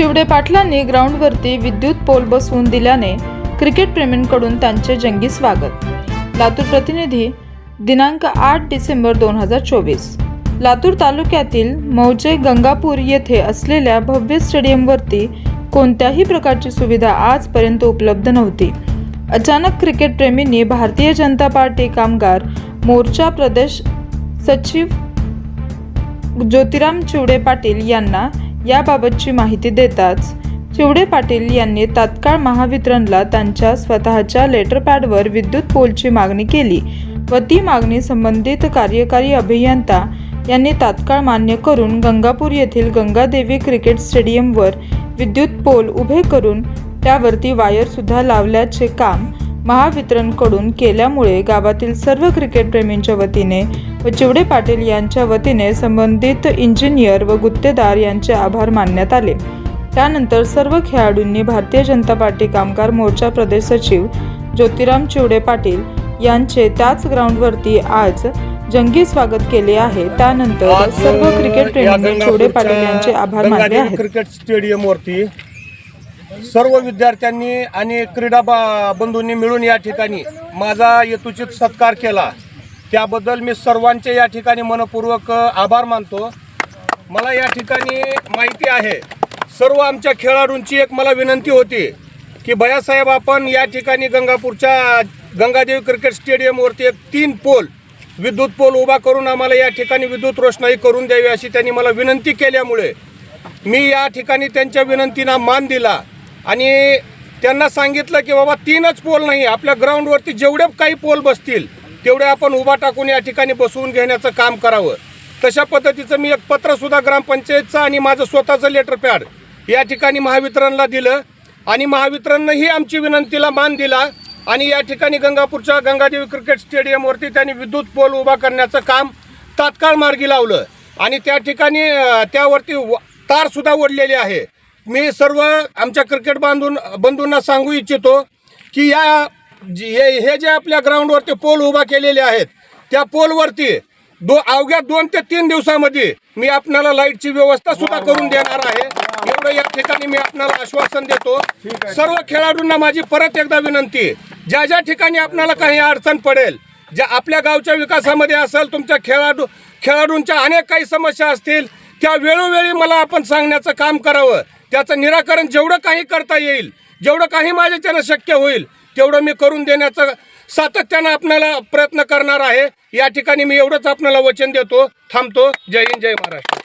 शिवडे पाटलांनी ग्राउंडवरती विद्युत पोल बसवून दिल्याने क्रिकेट प्रेमींकडून त्यांचे जंगी स्वागत. लातूर प्रतिनिधी दिनांक आठ डिसेंबर दोन हजार चोवीस. लातूर तालुक्यातील मौजे गंगापूर येथे असलेल्या भव्य स्टेडियमवरती कोणत्याही प्रकारची सुविधा आजपर्यंत उपलब्ध नव्हती. अचानक क्रिकेट प्रेमींनी भारतीय जनता पार्टी कामगार मोर्चा प्रदेश सचिव ज्योतिराम चिवडे पाटील यांना याबाबतची माहिती देताच चिवडे पाटील यांनी तात्काळ महावितरणला त्यांच्या स्वतःच्या लेटरपॅडवर विद्युत पोलची मागणी केली व ती मागणी संबंधित कार्यकारी अभियंता यांनी तात्काळ मान्य करून गंगापूर येथील गंगादेवी क्रिकेट स्टेडियमवर विद्युत पोल उभे करून त्यावरती वायरसुद्धा लावल्याचे काम महावितरणकडून केल्यामुळे गावातील सर्व क्रिकेटप्रेमींच्या वतीने व चिवडे पाटील यांच्या वतीने संबंधित इंजिनियर व गुत्तेदार यांचे आभार मानण्यात आले. त्यानंतर सर्व खेळाडूंनी भारतीय जनता पार्टी कामगार मोर्चा प्रदेश सचिव ज्योतिराम चिवडे पाटील यांचे त्याच ग्राउंडवरती आज जंगी स्वागत केले आहे. त्यानंतर सर्व क्रिकेट या प्रेमींनी चिवडे पाटील यांचे आभार मानले आहेत. क्रिकेट स्टेडियम वरती सर्व विद्यार्थ्यांनी आणि क्रीडा बा- बंधूंनी मिळून या ठिकाणी माझा येतुचित सत्कार केला. त्याबद्दल मी सर्वांचे या ठिकाणी मनपूर्वक आभार मानतो. मला या ठिकाणी माहिती आहे सर्व आमच्या खेळाडूंची एक मला विनंती होती की भयासाहेब आपण या ठिकाणी गंगापूरच्या गंगादेवी क्रिकेट स्टेडियमवरती एक तीन पोल विद्युत पोल उभा करून आम्हाला या ठिकाणी विद्युत रोषणाई करून द्यावी अशी त्यांनी मला विनंती केल्यामुळे मी या ठिकाणी त्यांच्या विनंतींना मान दिला. आणि त्यांना सांगितलं की बाबा तीनच पोल नाही आपल्या ग्राउंडवरती जेवढे काही पोल बसतील तेवढे आपण उभा टाकून या ठिकाणी बसवून घेण्याचं काम करावं. तशा पद्धतीचं मी एक पत्रसुद्धा ग्रामपंचायतचं आणि माझं स्वतःचं लेटर पॅड या ठिकाणी महावितरणला दिलं. आणि महावितरणनं ही आमची विनंतीला मान दिला आणि या ठिकाणी गंगापूरच्या गंगादेवी क्रिकेट स्टेडियमवरती त्यांनी विद्युत पोल उभा करण्याचं काम तात्काळ मार्गी लावलं. आणि त्या ठिकाणी त्यावरती तारसुद्धा ओढलेली आहे. मी सर्व आमच्या क्रिकेट बांधून बंधूंना सांगू इच्छितो की या जे- हे हे जे आपल्या ग्राउंडवरती पोल उभा केलेले आहेत त्या पोलवरती दो अवघ्या दोन ते तीन दिवसामध्ये मी आपल्याला लाईटची व्यवस्था सुद्धा करून देणार आहे. एवढं या ठिकाणी मी आपल्याला आश्वासन देतो. सर्व खेळाडूंना माझी परत एकदा विनंती ज्या ज्या ठिकाणी आपल्याला काही अडचण पडेल ज्या आपल्या गावच्या विकासामध्ये असेल तुमच्या खेळाडू खेळाडूंच्या अनेक काही समस्या असतील त्या वेळोवेळी मला आपण सांगण्याचं काम करावं. त्याचं निराकरण जेवढं काही करता येईल जेवढं काही माझ्याच्यानं शक्य होईल तेवढं मी करून देण्याचं सातत्यानं आपल्याला प्रयत्न करणार आहे. या ठिकाणी मी एवढंच आपल्याला वचन देतो. थांबतो. जय हिंद जय महाराष्ट्र.